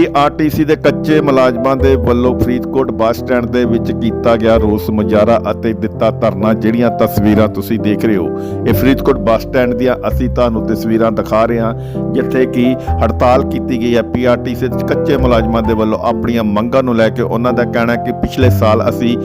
PRTC ਦੇ ਕੱਚੇ ਮੁਲਾਜ਼ਮਾਂ ਦੇ ਵੱਲੋਂ ਫਰੀਦਕੋਟ ਬੱਸ ਸਟੈਂਡ ਦੇ ਵਿੱਚ ਕੀਤਾ ਗਿਆ ਰੋਸ ਮੁਜ਼ਾਹਰਾ ਅਤੇ ਦਿੱਤਾ ਧਰਨਾ, ਜਿਹੜੀਆਂ ਤਸਵੀਰਾਂ ਤੁਸੀਂ ਦੇਖ ਰਹੇ ਹੋ। ਇਹ ਫਰੀਦਕੋਟ ਬੱਸ ਸਟੈਂਡ ਦੀਆਂ ਅਸੀਂ ਤੁਹਾਨੂੰ ਤਸਵੀਰਾਂ ਦਿਖਾ ਰਹੇ ਹਾਂ, ਜਿੱਥੇ ਕਿ ਹੜਤਾਲ ਕੀਤੀ ਗਈ ਹੈ। ਪੀਆਰਟੀਸੀ ਦੇ ਕੱਚੇ ਮੁਲਾਜ਼ਮਾਂ ਦੇ ਵੱਲੋਂ ਆਪਣੀਆਂ ਮੰਗਾਂ ਨੂੰ ਲੈ ਕੇ ਉਹਨਾਂ ਦਾ ਕਹਿਣਾ ਹੈ ਕਿ ਪਿਛਲੇ ਸਾਲ ਅਸੀਂ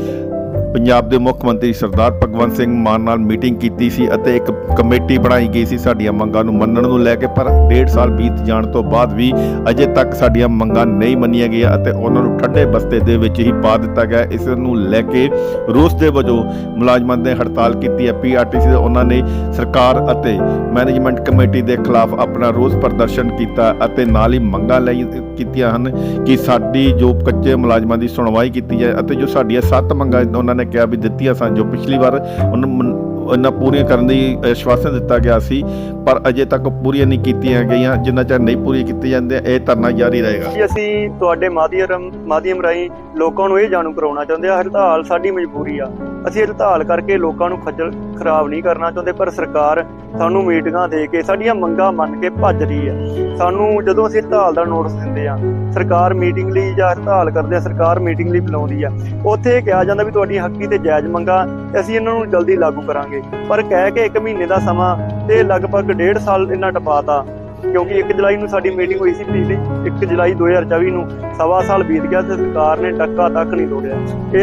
ਪੰਜਾਬ ਦੇ ਮੁੱਖ ਮੰਤਰੀ ਸਰਦਾਰ ਭਗਵੰਤ ਸਿੰਘ ਮਾਨ ਨਾਲ ਮੀਟਿੰਗ ਕੀਤੀ ਸੀ ਅਤੇ ਇੱਕ ਕਮੇਟੀ ਬਣਾਈ ਗਈ ਸੀ ਸਾਡੀਆਂ ਮੰਗਾਂ ਨੂੰ ਮੰਨਣ ਨੂੰ ਲੈ ਕੇ, ਪਰ ਡੇਢ ਸਾਲ ਬੀਤ ਜਾਣ ਤੋਂ ਬਾਅਦ ਵੀ ਅਜੇ ਤੱਕ ਸਾਡੀਆਂ ਮੰਗਾਂ ਨਹੀਂ ਮੰਨੀਆਂ ਗਈਆਂ ਅਤੇ ਉਹਨਾਂ ਨੂੰ ਠੰਡੇ ਬਸਤੇ ਦੇ ਵਿੱਚ ਹੀ ਪਾ ਦਿੱਤਾ ਗਿਆ। ਇਸ ਨੂੰ ਲੈ ਕੇ ਰੋਸ ਦੇ ਵਜੋਂ ਮੁਲਾਜ਼ਮਾਂ ਨੇ ਹੜਤਾਲ ਕੀਤੀ ਹੈ। ਪੀਆਰਟੀਸੀ ਦੇ ਉਹਨਾਂ ਨੇ ਸਰਕਾਰ ਅਤੇ ਮੈਨੇਜਮੈਂਟ ਕਮੇਟੀ ਦੇ ਖਿਲਾਫ ਆਪਣਾ ਰੋਸ ਪ੍ਰਦਰਸ਼ਨ ਕੀਤਾ ਅਤੇ ਨਾਲ ਹੀ ਮੰਗਾਂ ਲਈ ਕੀਤੀਆਂ ਹਨ ਕਿ ਸਾਡੀ ਜੋ ਕੱਚੇ ਮੁਲਾਜ਼ਮਾਂ ਦੀ ਸੁਣਵਾਈ ਕੀਤੀ ਜਾਏ ਅਤੇ ਜੋ ਸਾਡੀਆਂ ਸੱਤ ਮੰਗਾਂ ਉਹਨਾਂ ਨੇ ਕਿਹਾ ਵੀ ਦਿੱਤੀਆਂ ਸਨ ਜੋ ਪਿਛਲੀ ਵਾਰ ਉਹਨਾਂ ਨੂੰ ਪੂਰੀਆਂ ਕਰਨ ਦੀ ਆਸ਼ਵਾਸਨ ਦਿੱਤਾ ਗਿਆ ਸੀ, ਪਰ ਅਜੇ ਤੱਕ ਪੂਰੀਆਂ ਨਹੀਂ ਕੀਤੀਆਂ ਗਈਆਂ। ਜਿੰਨਾ ਚਿਰ ਨਹੀਂ ਪੂਰੀਆਂ ਕੀਤੀਆਂ ਜਾਂਦੀਆਂ, ਇਹ ਧਰਨਾ ਜਾਰੀ ਰਹੇਗਾ। ਜੀ, ਅਸੀਂ ਤੁਹਾਡੇ ਮਾਧਿਅਮ ਮਾਧਿਅਮ ਰਾਹੀਂ ਲੋਕਾਂ ਨੂੰ ਇਹ ਜਾਣੂ ਕਰਾਉਣਾ ਚਾਹੁੰਦੇ ਆ ਹੜਤਾਲ ਸਾਡੀ ਮਜਬੂਰੀ ਆ। ਅਸੀਂ ਹੜਤਾਲ ਕਰਕੇ ਲੋਕਾਂ ਨੂੰ ਖੱਜਲ ਖਰਾਬ ਨਹੀਂ ਕਰਨਾ ਚਾਹੁੰਦੇ, ਪਰ ਸਰਕਾਰ ਸਾਨੂੰ ਮੀਟਿੰਗਾਂ ਦੇ ਕੇ ਸਾਡੀਆਂ ਮੰਗਾਂ ਮੰਨ ਕੇ ਭੱਜ ਰਹੀ ਆ ਸਾਨੂੰ ਜਦੋਂ ਅਸੀਂ ਹੜਤਾਲ ਦਾ ਨੋਟਿਸ ਦਿੰਦੇ ਆ ਸਰਕਾਰ ਮੀਟਿੰਗ ਲਈ ਜਾਂ ਹੜਤਾਲ ਕਰਦੇ ਆ, ਸਰਕਾਰ ਮੀਟਿੰਗ ਲਈ ਬੁਲਾਉਂਦੀ ਆ ਉੱਥੇ ਕਿਹਾ ਜਾਂਦਾ ਵੀ ਤੁਹਾਡੀ ਹੱਕੀ ਤੇ ਜਾਇਜ਼ ਮੰਗਾਂ ਅਸੀਂ ਇਹਨਾਂ ਨੂੰ ਜਲਦੀ ਲਾਗੂ ਕਰਾਂਗੇ। ਪਰ ਕਹਿ ਕੇ 1 ਮਹੀਨੇ ਦਾ ਸਮਾਂ ਤੇ ਲਗਭਗ ਡੇਢ ਸਾਲ ਇਹਨਾਂ ਟਪਾਤਾ ਕਿਉਂਕਿ 1 ਜੁਲਾਈ ਨੂੰ ਸਾਡੀ ਮੀਟਿੰਗ ਹੋਈ ਸੀ ਪਿਛਲੀ 1 ਜੁਲਾਈ 2024 ਨੂੰ। ਸਵਾ ਸਾਲ ਬੀਤ ਗਿਆ ਤੇ ਸਰਕਾਰ ਨੇ ਟੱਕਾ ਤੱਕ ਨਹੀਂ ਤੋੜਿਆ।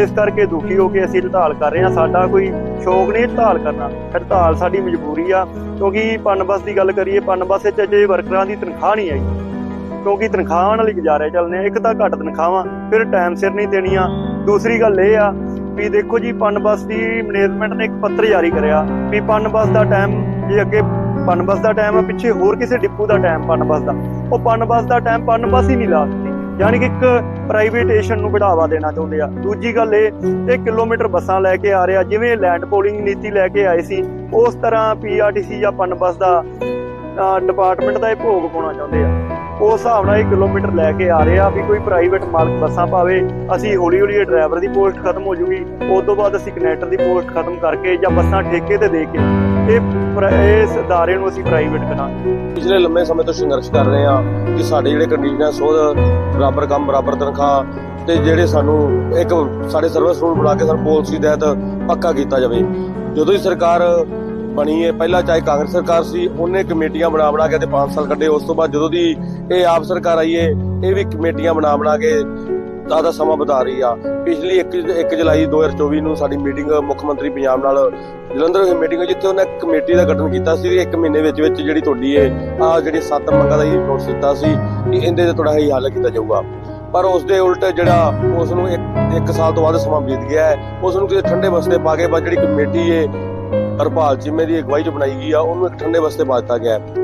ਇਸ ਕਰਕੇ ਦੁਖੀ ਹੋ ਕੇ ਅਸੀਂ ਹੜਤਾਲ ਕਰ ਰਹੇ ਹਾਂ। ਸਾਡਾ ਕੋਈ ਸ਼ੌਕ ਨਹੀਂ ਹੜਤਾਲ ਕਰਨਾ। ਹੜਤਾਲ ਸਾਡੀ ਮਜਬੂਰੀ ਆ। ਕਿਉਂਕਿ ਪਨਬਸ ਦੀ ਗੱਲ ਕਰੀਏ, ਪਨਬਸ ਵਿੱਚ ਅਜੇ ਵਰਕਰਾਂ ਦੀ ਤਨਖਾਹ ਨਹੀਂ ਆਈ। ਕਿਉਂਕਿ ਤਨਖਾਹਾਂ ਨਾਲ ਹੀ ਗੁਜ਼ਾਰੇ ਚੱਲਨੇ ਇੱਕ ਤਾਂ ਘੱਟ ਤਨਖਾਹਾਂ, ਫਿਰ ਟਾਈਮ ਸਿਰ ਨਹੀਂ ਦੇਣੀਆਂ। ਦੂਸਰੀ ਗੱਲ ਇਹ ਆ ਵੀ ਦੇਖੋ ਜੀ, ਪਨਬਸ ਦੀ ਮੈਨੇਜਮੈਂਟ ਨੇ ਇੱਕ ਪੱਤਰ ਜਾਰੀ ਕਰਿਆ ਵੀ ਪਨਬਸ ਦਾ ਟਾਈਮ ਜੇ ਅੱਗੇ ਪਨਬਸ ਦਾ ਟਾਈਮ ਆ, ਪਿੱਛੇ ਹੋਰ ਕਿਸੇ ਡਿਪੂ ਦਾ ਟਾਈਮ ਪਨਬਸ ਦਾ। ਉਹ ਪਨਬਸ ਦਾ ਟਾਈਮ ਪਨਬਸ ਹੀ ਨਹੀਂ ਲਾ ਦਿੱਤੀ ਯਾਨੀ ਕਿ ਇੱਕ ਪ੍ਰਾਈਵੇਟੇਸ਼ਨ ਨੂੰ ਵਧਾਵਾ ਦੇਣਾ ਚਾਹੁੰਦੇ ਆ। ਦੂਜੀ ਗੱਲ ਇਹ ਇਹ ਕਿਲੋਮੀਟਰ ਬੱਸਾਂ ਲੈ ਕੇ ਆ ਰਿਹਾ ਜਿਵੇਂ ਲੈਂਡ ਪੋਲਿੰਗ ਨੀਤੀ ਲੈ ਕੇ ਆਏ ਸੀ, ਉਸ ਤਰ੍ਹਾਂ ਪੀਆਰਟੀਸੀ ਜਾਂ ਪਨਬਸ ਦਾ ਡਿਪਾਰਟਮੈਂਟ ਦਾ ਇਹ ਭੋਗ ਪਾਉਣਾ ਚਾਹੁੰਦੇ ਆ। ਉਸ ਹਿਸਾਬ ਨਾਲ ਇਹ ਕਿਲੋਮੀਟਰ ਲੈ ਕੇ ਆ ਰਿਹਾ ਵੀ ਕੋਈ ਪ੍ਰਾਈਵੇਟ ਮਾਲਕ ਬੱਸਾਂ ਪਾਵੇ। ਅਸੀਂ ਹੌਲੀ ਹੌਲੀ ਇਹ ਡਰਾਈਵਰ ਦੀ ਪੋਸਟ ਖਤਮ ਹੋ ਜੂਗੀ। ਉਸ ਤੋਂ ਬਾਅਦ ਅਸੀਂ ਕਨੈਕਟਰ ਦੀ ਪੋਸਟ ਖਤਮ ਕਰਕੇ ਜਾਂ ਬੱਸਾਂ ਠੇਕੇ ਤੇ ਦੇ ਕੇ ਇਹ ਇਸ ਅਦਾਰੇ ਨੂੰ ਅਸੀਂ ਪ੍ਰਾਈਵੇਟ ਕਰਾਂਗੇ ਪਿਛਲੇ ਲੰਮੇ ਸਮੇਂ ਤੋਂ ਸੰਘਰਸ਼ ਕਰ ਰਹੇ ਆ ਕਿ ਸਾਡੇ ਜਿਹੜੇ ਕੰਡੀਸ਼ਨਾਂ ਸੋਧ ਬਰਾਬਰ ਕੰਮ, ਬਰਾਬਰ ਤਨਖਾਹ ਤੇ ਜਿਹੜੇ ਸਾਨੂੰ ਇੱਕ ਸਾਡੇ ਸਰਵਿਸ ਰੂਲ ਬਣਾ ਕੇ ਸਾਨੂੰ ਪਾਲਿਸੀ ਤਹਿਤ ਪੱਕਾ ਕੀਤਾ ਜਾਵੇ। ਜਦੋਂ ਹੀ ਸਰਕਾਰ ਬਣੀ ਹੈ, ਪਹਿਲਾਂ ਚਾਹੇ ਕਾਂਗਰਸ ਸਰਕਾਰ ਸੀ, ਉਹਨੇ ਕਮੇਟੀਆਂ ਬਣਾ ਬਣਾ ਕੇ ਤੇ 5 ਸਾਲ ਕੱਢੇ। ਉਸ ਤੋਂ ਬਾਅਦ ਜਦੋਂ ਦੀ ਇਹ ਆਪ ਸਰਕਾਰ ਆਈ ਹੈ, ਇਹ ਵੀ ਕਮੇਟੀਆਂ ਬਣਾ ਬਣਾ ਕੇ ਜ਼ਿਆਦਾ ਸਮਾਂ ਵਧਾ ਰਹੀ ਆ। ਪਿਛਲੀ 1 1 ਜੁਲਾਈ 2024 ਨੂੰ ਸਾਡੀ ਮੀਟਿੰਗ ਮੁੱਖ ਮੰਤਰੀ ਪੰਜਾਬ ਨਾਲ ਜਲੰਧਰ ਦੀ ਮੀਟਿੰਗ ਹੋਈ ਜਿੱਥੇ ਉਹਨੇ ਕਮੇਟੀ ਦਾ ਗਠਨ ਕੀਤਾ ਸੀ। ਇੱਕ ਮਹੀਨੇ ਵਿੱਚ ਵਿੱਚ ਜਿਹੜੀ ਤੁਹਾਡੀ ਇਹ ਆ ਜਿਹੜੀ ਸੱਤ ਮੰਗਾਂ ਦਾ ਇਹ ਨੋਟਿਸ ਦਿੱਤਾ ਸੀ ਕਿ ਇਹਦੇ ਤੇ ਥੋੜਾ ਹੀ ਹੱਲ ਕੀਤਾ ਜਾਊਗਾ। ਪਰ ਉਸ ਦੇ ਉਲਟ ਜਿਹੜਾ ਉਸ ਨੂੰ ਇੱਕ ਇੱਕ ਸਾਲ ਤੋਂ ਬਾਅਦ ਸਮਾਂ ਬੀਤ ਗਿਆ ਹੈ। ਉਸ ਨੂੰ ਕਿਸੇ ਠੰਡੇ ਬਸਤੇ ਪਾ ਕੇ ਬਸ ਜਿਹੜੀ ਕਮੇਟੀ ਹੈ ਹਰਪਾਲ ਚੀਮੇ ਦੀ ਅਗਵਾਈ ਚ ਬਣਾਈ ਗਈ ਆ, ਉਹਨੂੰ ਇੱਕ ਠੰਡੇ ਬਸਤੇ ਪਾ ਦਿੱਤਾ ਗਿਆ ਹੈ।